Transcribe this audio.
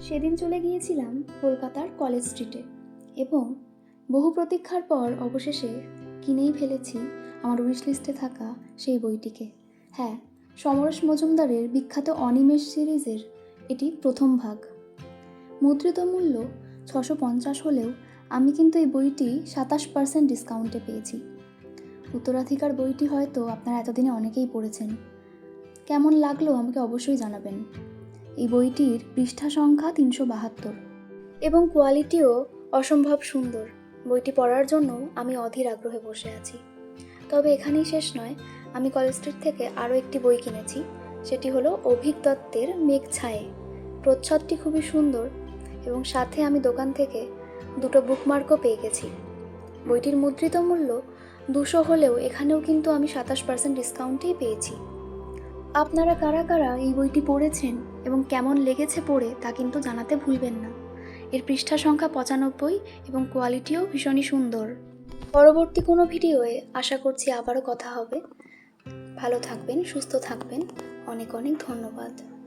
সেদিন চলে গিয়েছিলাম কলকাতার কলেজ স্ট্রিটে এবং বহু প্রতীক্ষার পর অবশেষে কিনেই ফেলেছি আমার উইশ লিস্টে থাকা সেই বইটিকে। হ্যাঁ সমরেশ মজুমদারের বিখ্যাত অনিমেষ সিরিজের এটি প্রথম ভাগ। মুদ্রিত মূল্য ছশো পঞ্চাশ হলেও আমি কিন্তু এই বইটি সাতাশ পার্সেন্ট ডিসকাউন্টে পেয়েছি। উত্তরাধিকার বইটি হয়তো আপনারা এতদিনে অনেকেই পড়েছেন। কেমন লাগল আমাকে অবশ্যই জানাবেন। এই বইটির পৃষ্ঠা সংখ্যা তিনশো বাহাত্তর। এবং কোয়ালিটিও অসম্ভব সুন্দর। বইটি পড়ার জন্য আমি অধীর আগ্রহে বসে আছি। তবে এখানেই শেষ নয়, আমি কলেজ স্ট্রিট থেকে আরও একটি বই কিনেছি। সেটি হলো অভিক দত্তের মেঘ ছায়ে। প্রচ্ছদটি খুবই সুন্দর এবং সাথে আমি দোকান থেকে দুটো বুকমার্কও পেয়ে গেছি। বইটির মুদ্রিত মূল্য দুশো হলেও এখানেও কিন্তু আমি সাতাশ পার্সেন্ট ডিসকাউন্টেই পেয়েছি। আপনারা কারা কারা এই বইটি পড়েছেন এবং কেমন লেগেছে পড়ে তা কিন্তু জানাতে ভুলবেন না। এর পৃষ্ঠা সংখ্যা পঁচানব্বই এবং কোয়ালিটিও ভীষণই সুন্দর। পরবর্তী কোনো ভিডিওয়ে আশা করছি আবারও কথা হবে। ভালো থাকবেন, সুস্থ থাকবেন। অনেক অনেক ধন্যবাদ।